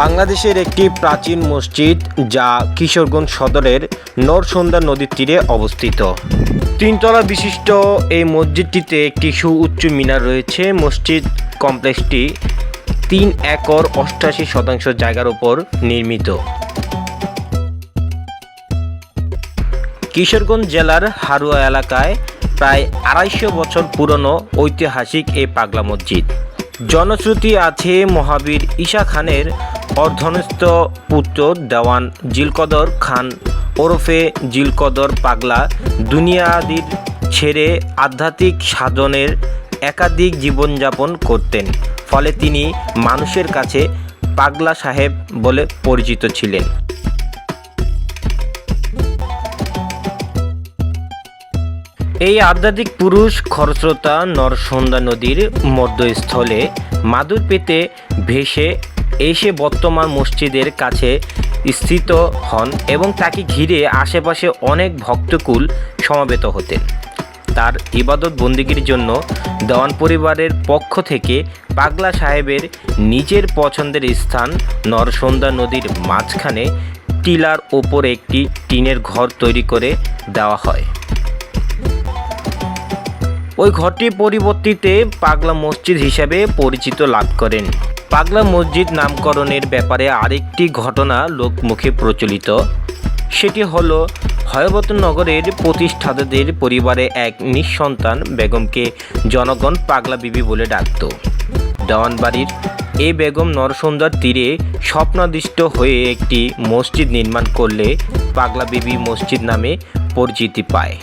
বাংলাদেশের একটি প্রাচীন মসজিদ যা কিশোরগঞ্জ সদরের নরসন্দা নদীর তীরে অবস্থিত। তিনতলা বিশিষ্ট এই মসজিদটিতে একটি সুউচ্চ মিনার রয়েছে। মসজিদ কমপ্লেক্সটি তিন একর অষ্টাশি শতাংশ জায়গার উপর নির্মিত। কিশোরগঞ্জ জেলার হারুয়া এলাকায় প্রায় আড়াইশো বছর পুরনো ঐতিহাসিক এই পাগলা মসজিদ। জনশ্রুতি আছে মহাবীর ঈশা খানের অর্ধনস্থ পুত্র দেওয়ান জিলকদর খান ওরফে জিলকদর পাগলা দুনিয়াদির ছেড়ে আধ্যাত্মিক সাধনের একাধিক জীবনযাপন করতেন, ফলে তিনি মানুষের কাছে পাগলা সাহেব বলে পরিচিত ছিলেন। এই আধ্যাত্মিক পুরুষ খরস্রোতা নরসন্দা নদীর মধ্যস্থলে মাদুর পেতে ভেসে এসে বর্তমান মসজিদের কাছে স্থিত হন এবং তাকে ঘিরে আশেপাশে অনেক ভক্তকুল সমাবেত হতেন। তার ইবাদত বন্দিগির জন্য দেওয়ান পরিবারের পক্ষ থেকে পাগলা সাহেবের নিজের পছন্দের স্থান নরসন্দা নদীর মাঝখানে টিলার ওপর একটি টিনের ঘর তৈরি করে দেওয়া হয়। ওই ঘরটি পরিবর্তিতে পাগলা মসজিদ হিসাবে পরিচিত লাভ করেন। পাগলা মসজিদ নামকরণের ব্যাপারে আরেকটি ঘটনা লোকমুখে প্রচলিত। সেটি হলো, হয়বতনগরের প্রতিষ্ঠাতাদের পরিবারে এক নিঃসন্তান বেগমকে জনগণ পাগলা বিবি বলে ডাকত। দেওয়ানবাড়ির এই বেগম নরসন্দার তীরে স্বপ্নাদিষ্ট হয়ে একটি মসজিদ নির্মাণ করলে পাগলা বিবি মসজিদ নামে পরিচিতি পায়।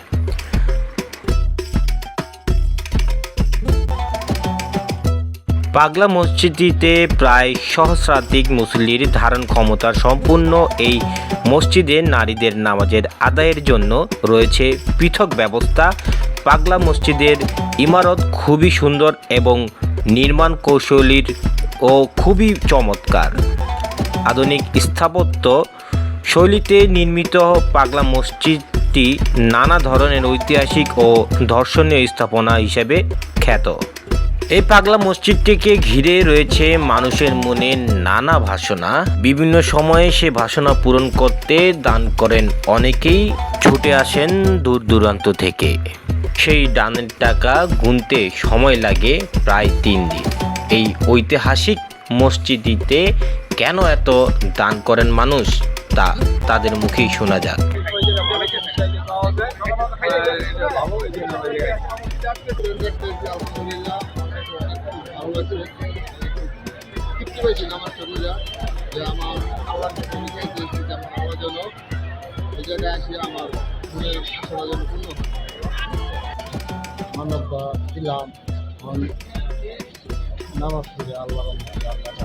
পাগলা মসজিদটিতে প্রায় সহস্রাধিক মুসল্লির ধারণ ক্ষমতা সম্পূর্ণ এই মসজিদে নারীদের নামাজের আদায়ের জন্য রয়েছে পৃথক ব্যবস্থা। পাগলা মসজিদের ইমারত খুবই সুন্দর এবং নির্মাণ কৌশলীর ও খুবই চমৎকার। আধুনিক স্থাপত্য শৈলীতে নির্মিত পাগলা মসজিদটি নানা ধরনের ঐতিহাসিক ও দর্শনীয় স্থাপনা হিসেবে খ্যাত। এই পাগলা মসজিদটিকে ঘিরে রয়েছে মানুষের মনে নানা ভাষণা বিভিন্ন সময়ে সে ভাষণা পূরণ করতে দান করেন অনেকেই ছুটে আসেন দূর দূরান্ত থেকে সেই দানের টাকা গুনতে সময় লাগে প্রায় তিন দিন এই ঐতিহাসিক মসজিদটিতে কেন এত দান করেন মানুষ তা তাদের মুখেই শোনা যাক তৃপ্তি পেয়েছি আমার শরীরে যে আমার আল্লাহ আমি চাইতেছি যে আমার আল্লাহ যেন এই জায়গায় আসি আমার মনের আশাটা যেন পূর্ণ হয়। মানবতা দিলাম এখন নামাজ পড়ে আল্লাহ আল্লাহ